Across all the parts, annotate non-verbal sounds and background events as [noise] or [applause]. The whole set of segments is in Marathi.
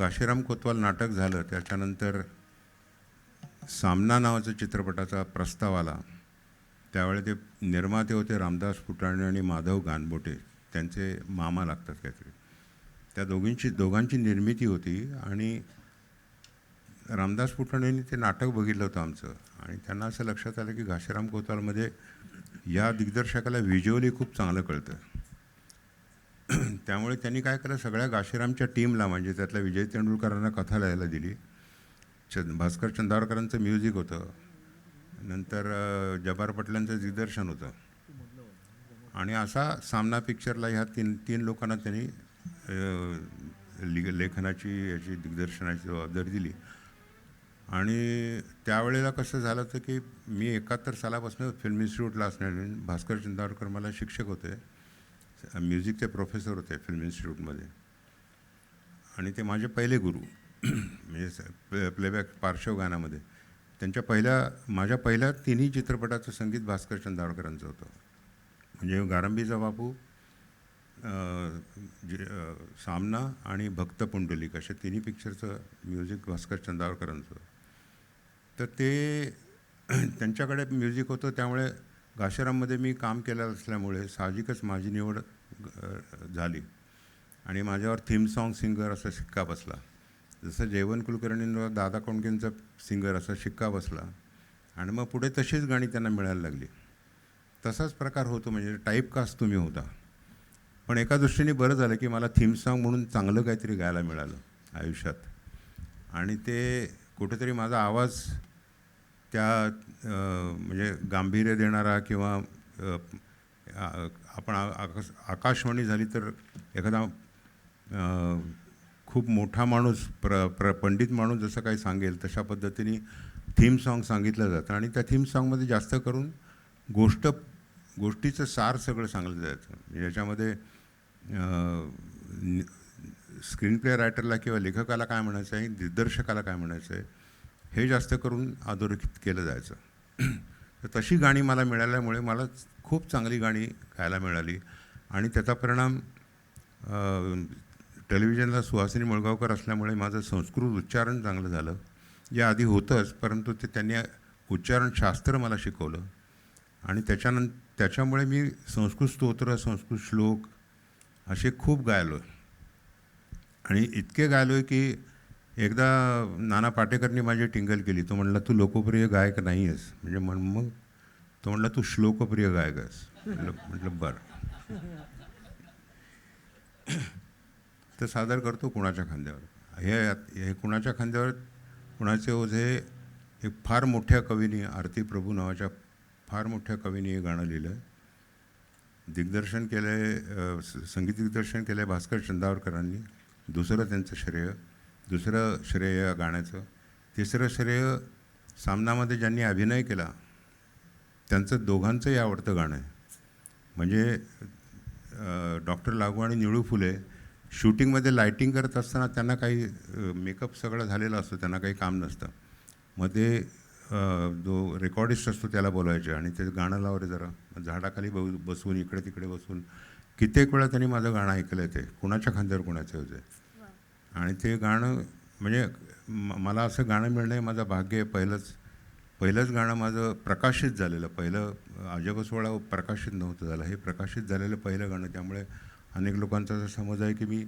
घाशीराम कोतवाल नाटक झालं त्याच्यानंतर सामना नावाचा चित्रपटाचा प्रस्ताव आला. त्यावेळी ते निर्माते होते रामदास फुटाणे आणि माधव गानबोटे. त्यांचे मामा लागतात काहीतरी. त्या दोघींची दोघांची निर्मिती होती आणि रामदास फुटाणेंनी ते नाटक बघितलं होतं आमचं. आणि त्यांना असं लक्षात आलं की घाशीराम कोतवालमध्ये या दिग्दर्शकाला व्हिज्युअली खूप चांगलं कळतं. [clears throat] त्यामुळे त्यांनी काय केलं सगळ्या गाशीरामच्या टीमला म्हणजे त्यातल्या विजय तेंडुलकरांना कथा लिहायला दिली. चंद भास्कर चंदावरकरांचं म्युझिक होतं. नंतर जबार पटलांचं दिग्दर्शन होतं. आणि असा सामना पिक्चरला ह्या तीन तीन लोकांना त्यांनी लि लेखनाची याची दिग्दर्शनाची जबाबदारी दिली. आणि त्यावेळेला कसं झालं होतं की मी एकाहत्तर सालापासून फिल्म इन्स्टिट्यूटला असणार भास्कर चंदावरकर मला शिक्षक होते. म्युझिकचे प्रोफेसर होते फिल्म इन्स्टिट्यूटमध्ये. आणि ते माझे पहिले गुरु म्हणजे प्ले प्लेबॅक पार्श्वगानामध्ये त्यांच्या पहिल्या माझ्या पहिल्या तिन्ही चित्रपटाचं संगीत भास्कर चंदावडकरांचं होतं. म्हणजे गारंबीचा बापू जे सामना आणि भक्त पुंडलिक अशा तिन्ही पिक्चरचं म्युझिक भास्कर चंदावरकरांचं तर ते त्यांच्याकडे म्युझिक होतं त्यामुळे घाशराममध्ये मी काम केलं असल्यामुळे साहजिकच माझी निवड झाली. आणि माझ्यावर थीम सॉन्ग सिंगर असा शिक्का बसला. जसं जयवंत कुलकर्णींवर दादा कोंडकेंचा सिंगर असा शिक्का बसला. आणि मग पुढे तशीच गाणी त्यांना मिळायला लागली. तसाच प्रकार होतो म्हणजे टाईपकास्ट तुम्ही होता. पण एका दृष्टीने बरं झालं की मला थीम सॉन्ग म्हणून चांगलं काहीतरी गायला मिळालं आयुष्यात. आणि ते कुठेतरी माझा आवाज त्या म्हणजे गांभीर्य देणारा किंवा आपण आकाश आकाशवाणी झाली तर एखादा खूप मोठा माणूस प्र प्र पंडित माणूस जसं काही सांगेल तशा पद्धतीने थीम सॉन्ग सांगितलं जातं. आणि त्या थीम सॉन्गमध्ये जास्त करून गोष्ट गोष्टीचं सार सगळं सांगलं जायचं ज्याच्यामध्ये याच्यामध्ये स्क्रीन प्ले रायटरला किंवा लेखकाला काय म्हणायचं आहे दिग्दर्शकाला काय म्हणायचं आहे हे जास्त करून अधोरेखित केलं जायचं. तर तशी गाणी मला मिळाल्यामुळे मला खूप चांगली गाणी गायला मिळाली आणि त्याचा परिणाम टेलिव्हिजनला सुहासिनी मुळगावकर असल्यामुळे माझं संस्कृत उच्चारण चांगलं झालं. या आधी होतंच परंतु ते त्यांनी उच्चारणशास्त्र मला शिकवलं. आणि त्याच्यानं त्याच्यामुळे मी संस्कृत स्तोत्र संस्कृत श्लोक असे खूप गायलो आणि इतके गायलो आहे की एकदा नाना पाटेकरनी माझी टिंगल केली. तो म्हणला तू लोकप्रिय गायक नाही आहेस म्हणजे म्हण मग? तो म्हणला तू श्लोकप्रिय गायक आहेस. म्हटलं म्हटलं बरं. तर सादर करतो कुणाच्या खांद्यावर. हे हे कुणाच्या खांद्यावर? कुणाचे ओझे? एक फार मोठ्या कवीने आरती प्रभू नावाच्या फार मोठ्या कवीने हे गाणं लिहिलं दिग्दर्शन केलं आहे संगीत दिग्दर्शन केलं आहे भास्कर चंदावरकरांनी. दुसरं त्यांचं श्रेय. दुसरं श्रेय या गाण्याचं. तिसरं श्रेय सामनामध्ये ज्यांनी अभिनय केला त्यांचं दोघांचंही आवडतं गाणं आहे. म्हणजे डॉक्टर लागू आणि निळू फुले शूटिंगमध्ये लायटिंग करत असताना त्यांना काही मेकअप सगळं झालेलं असतं त्यांना काही काम नसतं. मग ते जो रेकॉर्डिस्ट असतो त्याला बोलायचे आणि ते गाणं लावले जरा झाडाखाली बसून इकडे तिकडे बसून कित्येक वेळा त्यांनी माझं गाणं ऐकलं आहे ते. कुणाच्या खांद्यावर कुणाचे होते आणि ते गाणं म्हणजे मला असं गाणं मिळणं हे माझं भाग्य आहे. पहिलंच पहिलंच गाणं माझं प्रकाशित झालेलं. पहिलं अजब सोहळा प्रकाशित नव्हतं झालं. हे प्रकाशित झालेलं पहिलं गाणं त्यामुळे अनेक लोकांचा असा समज आहे की मी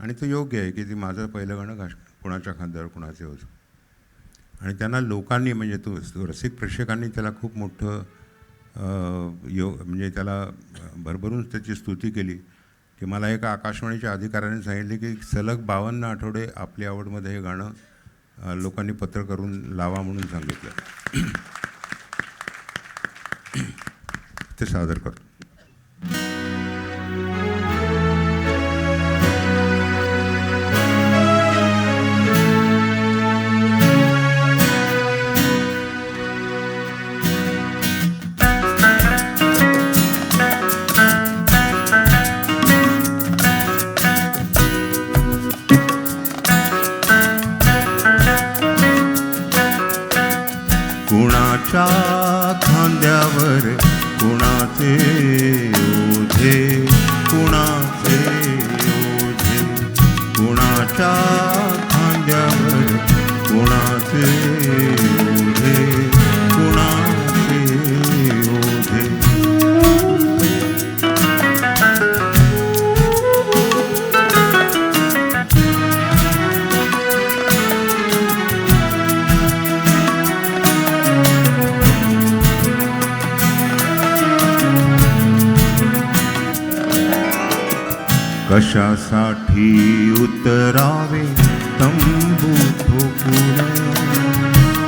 आणि ते योग्य आहे की ते माझं पहिलं गाणं घाश कुणाच्या खांद्यावर कुणाचे होतं. आणि त्यांना लोकांनी म्हणजे तो रसिक प्रेक्षकांनी त्याला खूप मोठं यो म्हणजे त्याला भरभरून त्याची स्तुती केली. की मला एका आकाशवाणीच्या अधिकाऱ्याने सांगितले की सलग बावन्न आठवडे आपली आवडमध्ये हे गाणं लोकांनी पत्र करून लावा म्हणून सांगितलं. [clears throat] ते सादर करतो. कुणाचे कशासाठी उतरावे तंबू ठोकून?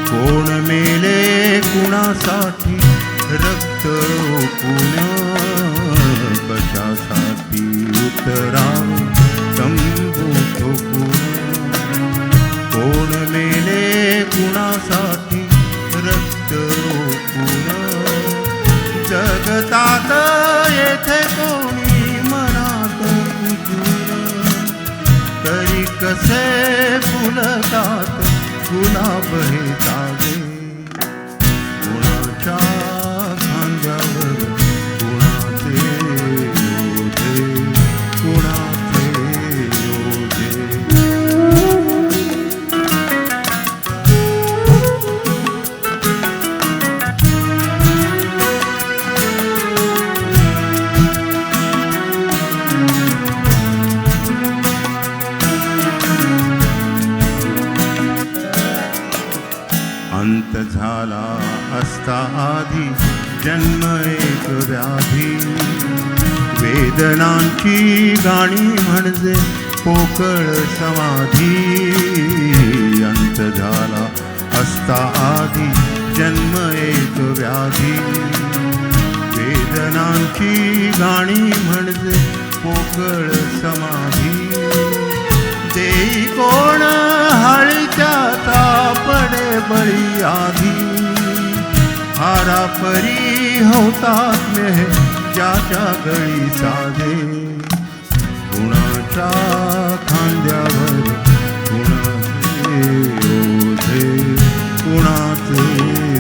कोण मेले कुणासाठी रक्त ओकून? कशासाठी उतरावे तंबू ठोकून? कोण मेले कुणासाठी रक्त ओकून? जगतात येथे कोणी कसे फुलतात गुलाब हे जन्म एक व्याधी. वेदनांची गाणी म्हणजे पोकळ समाधी. अंत झाला असता आधी जन्म एक व्याधी. वेदनांची गाणी म्हणजे पोकळ समाधी. देई कोण हळीच्या तापडे बळी आधी. परी होतात मेह ज्याच्या गळी साधे. गुणाच्या खांद्यावर गुणाचे ओझे गुणाचे